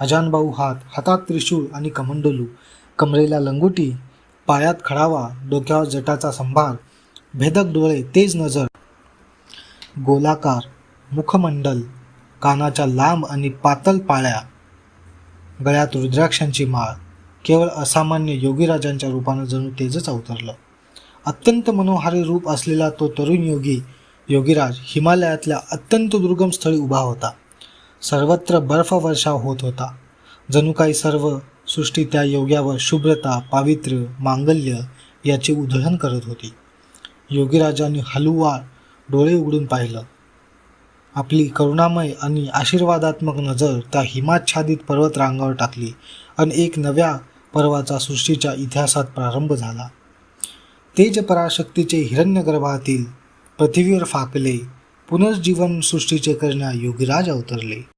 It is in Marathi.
अजानभाऊ हात हातात त्रिशूळ आणि कमंडलू. कमरेला लंगोटी पायात खडावा डोक्यावर जटाचा संभार भेदक डोळे तेज नजर. गोलाकार मुखमंडल कानाच्या लांब आणि पातळ पाळ्या. गळ्यात रुद्राक्षांची माळ. केवळ असामान्य योगीराजांच्या रूपानं जणू तेजच अवतरलं. अत्यंत मनोहारी रूप असलेला तो तरुण योगी योगीराज हिमालयातल्या अत्यंत दुर्गम स्थळी उभा होता. सर्वत्र बर्फवर्षाव होत होता. जणू काही सर्व सृष्टी त्या योग्यावर शुभ्रता पावित्र्य मांगल्य याची उधळण करत होती. योगीराजांनी हलुवार डोळे उघडून पाहिलं. आपली करुणामय आणि आशीर्वादात्मक नजर त्या हिमाच्छादित पर्वतरांगावर टाकली आणि एक नव्या पर्वाचा सृष्टीच्या इतिहासात प्रारंभ झाला. तेज पराशक्तीचे हिरण्यगर्भातील पृथ्वीवर फाकले पुनर्जीवन सृष्टीचे करण्या योगीराज अवतरले